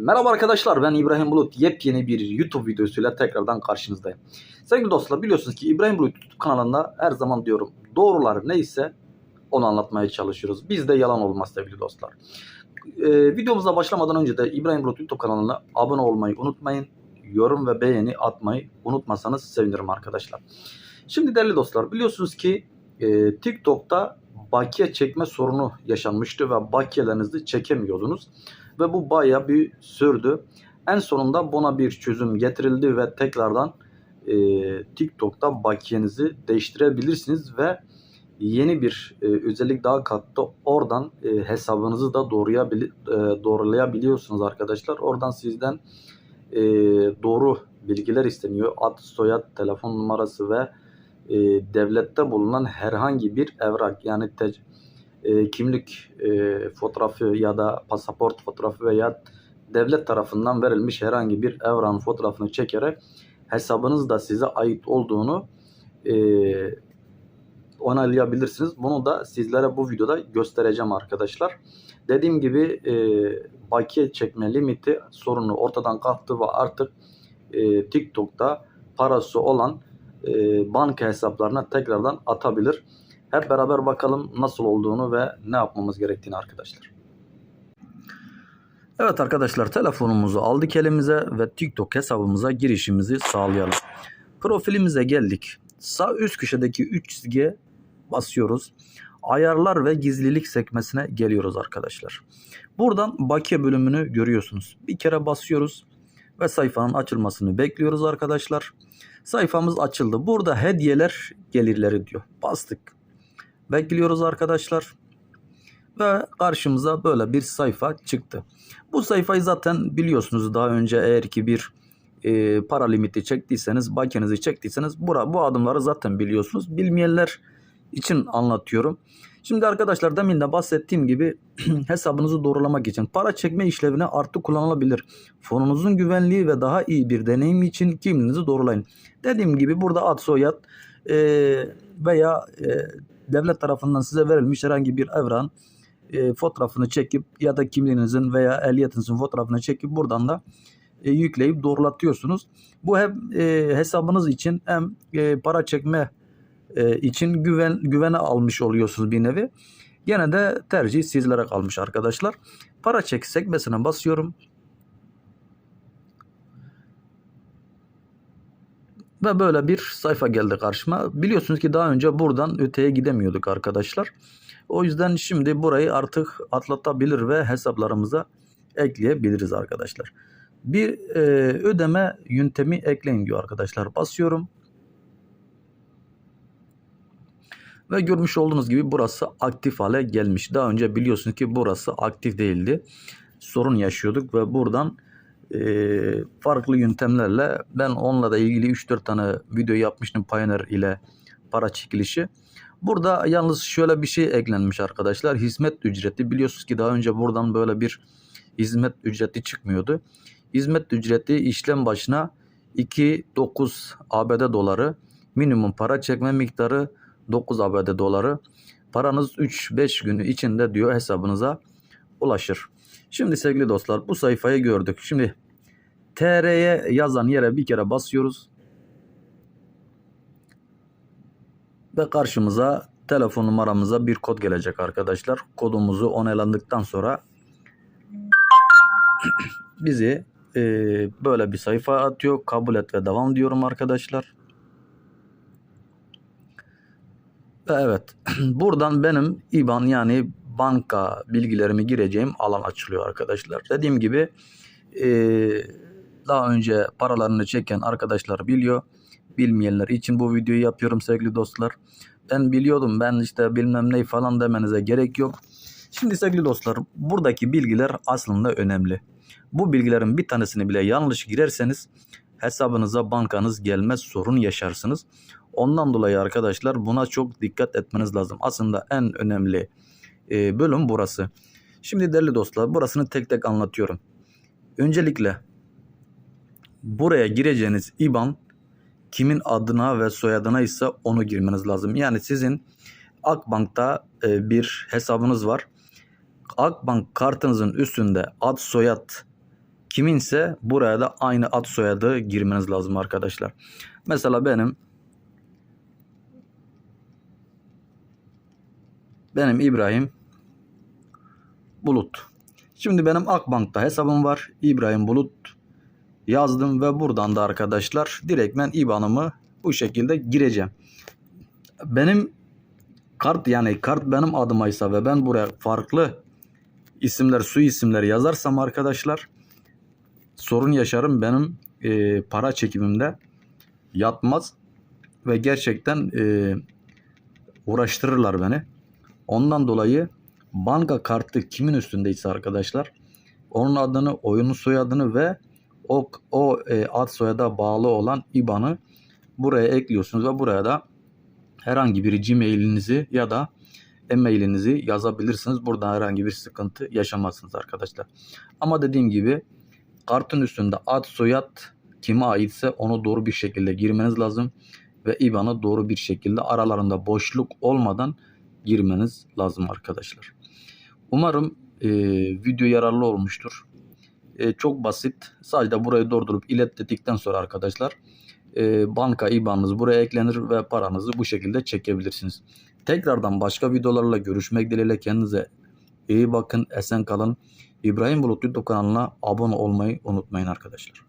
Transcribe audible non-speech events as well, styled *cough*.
Merhaba arkadaşlar ben İbrahim Bulut. Yepyeni bir YouTube videosuyla tekrardan karşınızdayım. Sevgili dostlar biliyorsunuz ki İbrahim Bulut YouTube kanalında her zaman diyorum doğrular neyse onu anlatmaya çalışıyoruz. Bizde yalan olmaz sevgili dostlar. Ee, videomuza başlamadan önce de İbrahim Bulut YouTube kanalına abone olmayı unutmayın. Yorum ve beğeni atmayı unutmasanız sevinirim arkadaşlar. Şimdi değerli dostlar biliyorsunuz ki e, TikTok'ta bakiye çekme sorunu yaşanmıştı ve bakiyelerinizi çekemiyordunuz ve bu baya bir sürdü. En sonunda buna bir çözüm getirildi ve tekrardan e, TikTok'ta bakiyenizi değiştirebilirsiniz ve yeni bir e, özellik daha kattı. Oradan e, hesabınızı da doğruyabil e, doğrulayabiliyorsunuz arkadaşlar. Oradan sizden e, doğru bilgiler isteniyor. Ad, soyad, telefon numarası ve e, devlette bulunan herhangi bir evrak yani te, e, kimlik e, fotoğrafı ya da pasaport fotoğrafı veya devlet tarafından verilmiş herhangi bir evranın fotoğrafını çekerek hesabınız da size ait olduğunu e, onaylayabilirsiniz. Bunu da sizlere bu videoda göstereceğim arkadaşlar. Dediğim gibi e, bakiye çekme limiti sorunu ortadan kalktı ve artık e, TikTok'ta parası olan e, banka hesaplarına tekrardan atabilir. Hep beraber bakalım nasıl olduğunu ve ne yapmamız gerektiğini arkadaşlar. Evet arkadaşlar telefonumuzu aldık elimize ve TikTok hesabımıza girişimizi sağlayalım. Profilimize geldik. Sağ üst köşedeki 3 çizgiye basıyoruz. Ayarlar ve gizlilik sekmesine geliyoruz arkadaşlar. Buradan bakiye bölümünü görüyorsunuz. Bir kere basıyoruz ve sayfanın açılmasını bekliyoruz arkadaşlar. Sayfamız açıldı. Burada hediyeler gelirleri diyor. Bastık. Bekliyoruz arkadaşlar. Ve karşımıza böyle bir sayfa çıktı. Bu sayfayı zaten biliyorsunuz daha önce eğer ki bir e, para limiti çektiyseniz, bakiyenizi çektiyseniz bura, bu adımları zaten biliyorsunuz. Bilmeyenler için anlatıyorum. Şimdi arkadaşlar demin de bahsettiğim gibi *clears throat* hesabınızı doğrulamak için para çekme işlevine artık kullanılabilir. Fonunuzun güvenliği ve daha iyi bir deneyim için kimliğinizi doğrulayın. Dediğim gibi burada ad soyad e, veya e, devlet tarafından size verilmiş herhangi bir evran e, fotoğrafını çekip ya da kimliğinizin veya ehliyetinizin fotoğrafını çekip buradan da e, yükleyip doğrulatıyorsunuz. Bu hem e, hesabınız için hem e, para çekme e, için güven güvene almış oluyorsunuz bir nevi. Gene de tercih sizlere kalmış arkadaşlar. Para çek sekmesine basıyorum. Ve böyle bir sayfa geldi karşıma. Biliyorsunuz ki daha önce buradan öteye gidemiyorduk arkadaşlar. O yüzden şimdi burayı artık atlatabilir ve hesaplarımıza ekleyebiliriz arkadaşlar. Bir e, ödeme yöntemi ekleyin diyor arkadaşlar. Basıyorum. Ve görmüş olduğunuz gibi burası aktif hale gelmiş. Daha önce biliyorsunuz ki burası aktif değildi. Sorun yaşıyorduk ve buradan e, farklı yöntemlerle ben onunla da ilgili 3-4 tane video yapmıştım Pioneer ile para çekilişi. Burada yalnız şöyle bir şey eklenmiş arkadaşlar. Hizmet ücreti biliyorsunuz ki daha önce buradan böyle bir hizmet ücreti çıkmıyordu. Hizmet ücreti işlem başına 2.9 ABD doları minimum para çekme miktarı 9 ABD doları. Paranız 3-5 günü içinde diyor hesabınıza ulaşır. Şimdi sevgili dostlar bu sayfayı gördük. Şimdi TR'ye yazan yere bir kere basıyoruz. Ve karşımıza telefon numaramıza bir kod gelecek arkadaşlar. Kodumuzu onaylandıktan sonra *clears throat* bizi e, böyle bir sayfa atıyor. Kabul et ve devam diyorum arkadaşlar. Ve evet *clears throat* buradan benim IBAN yani banka bilgilerimi gireceğim alan açılıyor arkadaşlar. Dediğim gibi e, daha önce paralarını çeken arkadaşlar biliyor. Bilmeyenler için bu videoyu yapıyorum sevgili dostlar. Ben biliyordum ben işte bilmem ne falan demenize gerek yok. Şimdi sevgili dostlar buradaki bilgiler aslında önemli. Bu bilgilerin bir tanesini bile yanlış girerseniz hesabınıza bankanız gelmez sorun yaşarsınız. Ondan dolayı arkadaşlar buna çok dikkat etmeniz lazım. Aslında en önemli e, bölüm burası. Şimdi değerli dostlar burasını tek tek anlatıyorum. Öncelikle buraya gireceğiniz IBAN kimin adına ve soyadına ise onu girmeniz lazım. Yani sizin Akbank'ta e, bir hesabınız var. Akbank kartınızın üstünde ad soyad kiminse buraya da aynı ad soyadı girmeniz lazım arkadaşlar. Mesela benim benim İbrahim Bulut. Şimdi benim Akbank'ta hesabım var. İbrahim Bulut yazdım ve buradan da arkadaşlar direktmen IBAN'ımı bu şekilde gireceğim. Benim kart yani kart benim adımaysa ve ben buraya farklı isimler, su isimleri yazarsam arkadaşlar sorun yaşarım benim e, para çekimimde yatmaz ve gerçekten e, uğraştırırlar beni. Ondan dolayı banka kartı kimin üstündeyse arkadaşlar onun adını, oyunun soyadını ve o, o e, ad soyada bağlı olan IBAN'ı buraya ekliyorsunuz ve buraya da herhangi bir Gmail'inizi ya da e-mailinizi yazabilirsiniz. Burada herhangi bir sıkıntı yaşamazsınız arkadaşlar. Ama dediğim gibi kartın üstünde ad soyad kime aitse onu doğru bir şekilde girmeniz lazım ve IBAN'ı doğru bir şekilde aralarında boşluk olmadan girmeniz lazım arkadaşlar. Umarım e, video yararlı olmuştur. E, çok basit. Sadece burayı doldurup ilet dedikten sonra arkadaşlar e, banka IBAN'ınız buraya eklenir ve paranızı bu şekilde çekebilirsiniz. Tekrardan başka videolarla görüşmek dileğiyle kendinize iyi bakın, esen kalın. İbrahim Bulut YouTube kanalına abone olmayı unutmayın arkadaşlar.